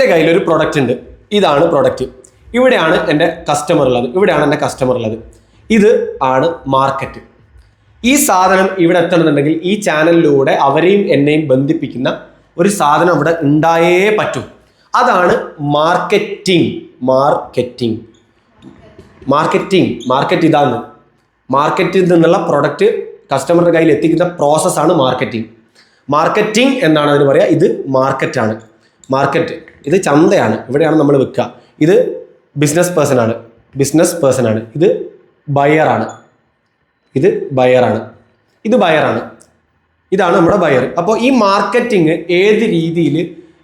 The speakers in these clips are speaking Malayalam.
എന്റെ കയ്യിൽ ഒരു പ്രൊഡക്റ്റ് ഉണ്ട്. ഇതാണ് പ്രൊഡക്റ്റ് ഇവിടെയാണ് എന്റെ കസ്റ്റമർ ഉള്ളത്. ഇവിടെയാണ് എന്റെ കസ്റ്റമർ ഉള്ളത്. ഇത് ആണ് മാർക്കറ്റ് ഈ സാധനം ഇവിടെ എത്തണമെന്നുണ്ടെങ്കിൽ ഈ ചാനലിലൂടെ അവരെയും എന്നെയും ബന്ധിപ്പിക്കുന്ന ഒരു സാധനം ഇവിടെ ഉണ്ടായേ പറ്റൂ. അതാണ് മാർക്കറ്റിംഗ് മാർക്കറ്റിംഗ് മാർക്കറ്റിംഗ് മാർക്കറ്റ് ഇതാണ്. മാർക്കറ്റിൽ നിന്നുള്ള പ്രൊഡക്റ്റ് കസ്റ്റമറുടെ കയ്യിൽ എത്തിക്കുന്ന പ്രോസസ്സാണ് മാർക്കറ്റിംഗ് മാർക്കറ്റിംഗ് എന്നാണ് അതിന് പറയുക ഇത് മാർക്കറ്റാണ് മാർക്കറ്റ് ഇത് ചന്തയാണ്. ഇവിടെയാണ് നമ്മൾ വിൽക്കുക ഇത് ബിസിനസ് പേഴ്സൺ ആണ്. ബിസിനസ് പേഴ്സൺ ആണ്. ഇത് ബയറാണ് ഇത് ബയറാണ് ഇത് ബയറാണ് ഇതാണ് നമ്മുടെ ബയർ അപ്പോൾ ഈ മാർക്കറ്റിംഗ് ഏത് രീതിയിൽ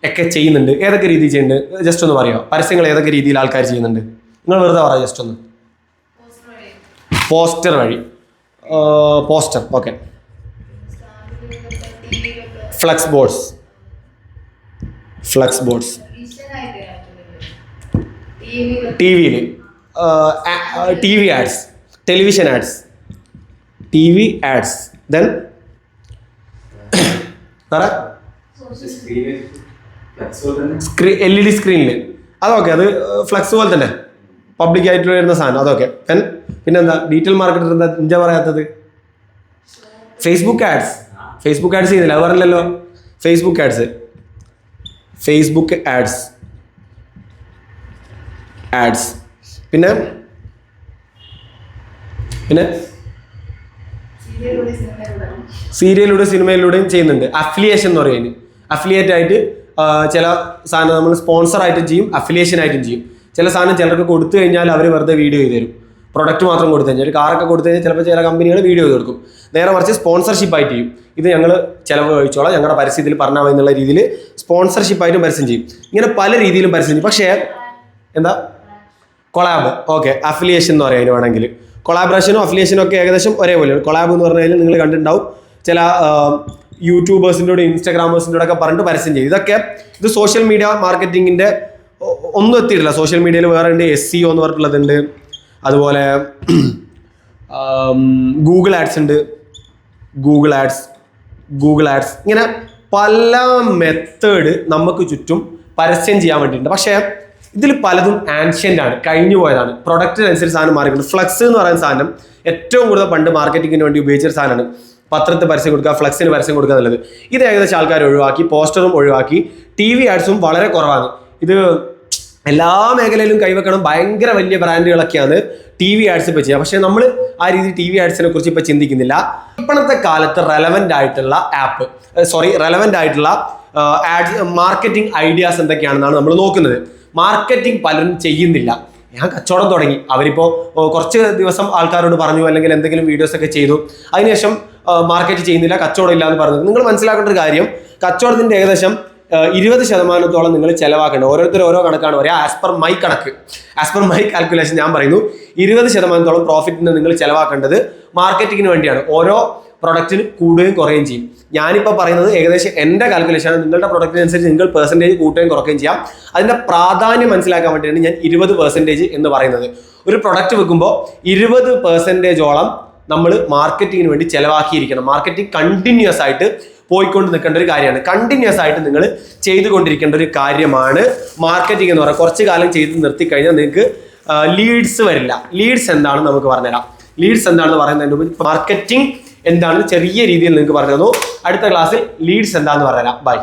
ഒക്കെ ചെയ്യുന്നുണ്ട്? ഏതൊക്കെ രീതിയിൽ ചെയ്യുന്നുണ്ട്? ജസ്റ്റ് ഒന്ന് പറയാമോ പരസ്യങ്ങൾ ഏതൊക്കെ രീതിയിൽ ആൾക്കാർ ചെയ്യുന്നുണ്ട്? നിങ്ങൾ വെറുതെ പറയാം ജസ്റ്റ് ഒന്ന്. പോസ്റ്റർ വഴി. Poster okay flex boards flex boards. T വിയിൽ T V ads television ads. T V ads. Then വേറെ? സ്ക്രീൻ എൽ ഇ ഡി സ്ക്രീനിൽ അതൊക്കെ അത് ഫ്ലക്സ് പോലെ തന്നെ. പബ്ലിക് ആയിട്ട് വരുന്ന സാധനം അതൊക്കെ. ദെൻ പിന്നെന്താ? ഡീറ്റെയിൽ മാർക്കറ്റ് എന്താ? എന്താ പറയാത്തത്? ഫേസ്ബുക്ക് ആഡ്സ് ഫേസ്ബുക്ക് ആഡ്സ് ചെയ്യുന്നില്ല അത് പറഞ്ഞല്ലോ Facebook ads Facebook ads ads പിന്നെ? പിന്നെ? സീരിയലിലൂടെ സിനിമയിലൂടെയും ചെയ്യുന്നുണ്ട്. അഫിലിയേഷൻ എന്ന് പറയുന്നത് അഫിലിയേറ്റ് ആയിട്ട് ചില സാധനം നമ്മൾ സ്പോൺസർ ആയിട്ടും ചെയ്യും അഫിലിയേഷൻ ആയിട്ടും ചെയ്യും. ചില സാധനം ചിലർക്ക് കൊടുത്തു കഴിഞ്ഞാൽ അവർ വെറുതെ വീഡിയോ ചെയ്തു തരും. പ്രൊഡക്റ്റ് മാത്രം കൊടുത്തു കഴിഞ്ഞാൽ ഒരു കാറൊക്കെ കൊടുത്തു കഴിഞ്ഞാൽ ചിലപ്പോൾ ചില കമ്പനികൾ വീഡിയോ തീർക്കും നേരെ മറിച്ച് സ്പോൺസർഷിപ്പ് ആയിട്ട് ചെയ്യും. ഇത് ഞങ്ങൾ ചിലവ് കഴിച്ചോളാം ഞങ്ങളുടെ പരസ്യത്തിൽ പറഞ്ഞാൽ മതി എന്നുള്ള രീതിയിൽ സ്പോൺസർഷിപ്പ് ആയിട്ടും പരസ്യം ചെയ്യും. ഇങ്ങനെ പല രീതിയിലും പരസ്യം ചെയ്യും. പക്ഷേ എന്താ? കൊളാബ് ഓക്കെ അഫിലിയേഷൻ എന്ന് പറയാം അതിന് വേണമെങ്കിൽ കൊളാബറേഷനും അഫിലിയേഷനും ഒക്കെ ഏകദേശം ഒരേപോലെയാണ്. കൊളാബ് എന്ന് പറഞ്ഞു കഴിഞ്ഞാൽ നിങ്ങൾ കണ്ടിട്ടുണ്ടാവും. ചില യൂട്യൂബേഴ്സിന്റെ കൂടെ ഇൻസ്റ്റാഗ്രാമേഴ്സിന്റെ കൂടെ ഒക്കെ പറഞ്ഞിട്ട് പരസ്യം ചെയ്യും. ഇതൊക്കെ ഇത് സോഷ്യൽ മീഡിയ മാർക്കറ്റിങ്ങിന്റെ ഒന്നും എത്തിയിട്ടില്ല. സോഷ്യൽ മീഡിയയിൽ വേറെ ഉണ്ട് എസ് സി എന്ന് പറഞ്ഞിട്ടുള്ളതുണ്ട്. അതുപോലെ ഗൂഗിൾ ആഡ്സ് ഉണ്ട്. ഗൂഗിൾ ആഡ്സ് ഗൂഗിൾ ആഡ്സ് ഇങ്ങനെ പല മെത്തേഡ് നമുക്ക് ചുറ്റും പരസ്യം ചെയ്യാൻ വേണ്ടിയിട്ടുണ്ട്. പക്ഷേ ഇതിൽ പലതും ആൻഷ്യന്റ് ആണ് കഴിഞ്ഞു പോയതാണ്. പ്രൊഡക്റ്റിനനുസരിച്ച് സാധനം മാറിയിട്ടുണ്ട് ഫ്ലക്സ് എന്ന് പറയുന്ന സാധനം ഏറ്റവും കൂടുതൽ പണ്ട് മാർക്കറ്റിങ്ങിന് വേണ്ടി ഉപയോഗിച്ച സാധനമാണ്. പത്രത്തിൽ പരസ്യം കൊടുക്കുക ഫ്ലക്സിന് പരസ്യം കൊടുക്കുക എന്നുള്ളത്. ഇത് ഏകദേശം ആൾക്കാർ ഒഴിവാക്കി പോസ്റ്ററും ഒഴിവാക്കി ടി വി ആഡ്സും വളരെ കുറവാണ്. ഇത് എല്ലാ മേഖലയിലും കൈവെക്കണം. ഭയങ്കര വലിയ ബ്രാൻഡുകളൊക്കെയാണ് ടി വി ആഡ്സ് ഇപ്പോൾ ചെയ്യുക. പക്ഷേ നമ്മൾ ആ രീതി ടി വി ആഡ്സിനെ കുറിച്ച് ഇപ്പോൾ ചിന്തിക്കുന്നില്ല. ഇപ്പോഴത്തെ കാലത്ത് റെലവന്റ് ആയിട്ടുള്ള ആപ്പ് സോറി റെലവന്റ് ആയിട്ടുള്ള ആഡ്സ് മാർക്കറ്റിംഗ് ഐഡിയാസ് എന്തൊക്കെയാണെന്നാണ് നമ്മൾ നോക്കുന്നത്. മാർക്കറ്റിംഗ് പലരും ചെയ്യുന്നില്ല. ഞാൻ കച്ചവടം തുടങ്ങി. അവരിപ്പോൾ കുറച്ച് ദിവസം ആൾക്കാരോട് പറഞ്ഞു അല്ലെങ്കിൽ എന്തെങ്കിലും വീഡിയോസൊക്കെ ചെയ്തു. അതിനുശേഷം മാർക്കറ്റ് ചെയ്യുന്നില്ല കച്ചവടം ഇല്ല എന്ന് പറഞ്ഞത്. നിങ്ങൾ മനസ്സിലാക്കേണ്ട ഒരു കാര്യം കച്ചവടത്തിന്റെ ഏകദേശം ഇരുപത് ശതമാനത്തോളം നിങ്ങൾ ചിലവാക്കേണ്ടത്. ഓരോരുത്തർ ഓരോ കണക്കാണ് പറയുക. ആസ് പെർ മൈ കണക്ക്. ആസ് പെർ മൈ കാൽക്കുലേഷൻ ഞാൻ പറയുന്നു. ഇരുപത് ശതമാനത്തോളം പ്രോഫിറ്റിന് നിങ്ങൾ ചിലവാക്കേണ്ടത് മാർക്കറ്റിങ്ങിന് വേണ്ടിയാണ്. ഓരോ പ്രൊഡക്റ്റിന് കൂടുകയും കുറയുകയും ചെയ്യും. ഞാനിപ്പോൾ പറയുന്നത് ഏകദേശം എന്റെ കാൽക്കുലേഷൻ നിങ്ങളുടെ പ്രൊഡക്റ്റിനനുസരിച്ച് നിങ്ങൾ പെർസെന്റേജ് കൂട്ടുകയും കുറയ്ക്കുകയും ചെയ്യാം. അതിന്റെ പ്രാധാന്യം മനസ്സിലാക്കാൻ വേണ്ടിയാണ് ഞാൻ ഇരുപത് പെർസെന്റേജ് എന്ന് പറയുന്നത്. ഒരു പ്രൊഡക്റ്റ് വെക്കുമ്പോൾ ഇരുപത് പെർസെന്റേജോളം നമ്മൾ മാർക്കറ്റിങ്ങിന് വേണ്ടി ചിലവാക്കിയിരിക്കണം. മാർക്കറ്റിംഗ് കണ്ടിന്യൂസ് ആയിട്ട് പോയിക്കൊണ്ട് നിൽക്കേണ്ട ഒരു കാര്യമാണ്. കണ്ടിന്യൂസ് ആയിട്ട് നിങ്ങൾ ചെയ്തുകൊണ്ടിരിക്കേണ്ട ഒരു കാര്യമാണ് മാർക്കറ്റിംഗ് എന്ന് പറയുന്നത്. കുറച്ച് കാലം ചെയ്ത് നിർത്തി കഴിഞ്ഞാൽ നിങ്ങൾക്ക് ലീഡ്സ് വരില്ല. ലീഡ്സ് എന്താണെന്ന് നമുക്ക് പറഞ്ഞുതരാം. ലീഡ്സ് എന്താണെന്ന് പറയുന്നതിന് മുമ്പ് മാർക്കറ്റിംഗ് എന്താണെന്ന് ചെറിയ രീതിയിൽ നിങ്ങൾക്ക് പറഞ്ഞു തന്നു അടുത്ത ക്ലാസ്സിൽ ലീഡ്സ് എന്താണെന്ന് പറഞ്ഞുതരാം. ബൈ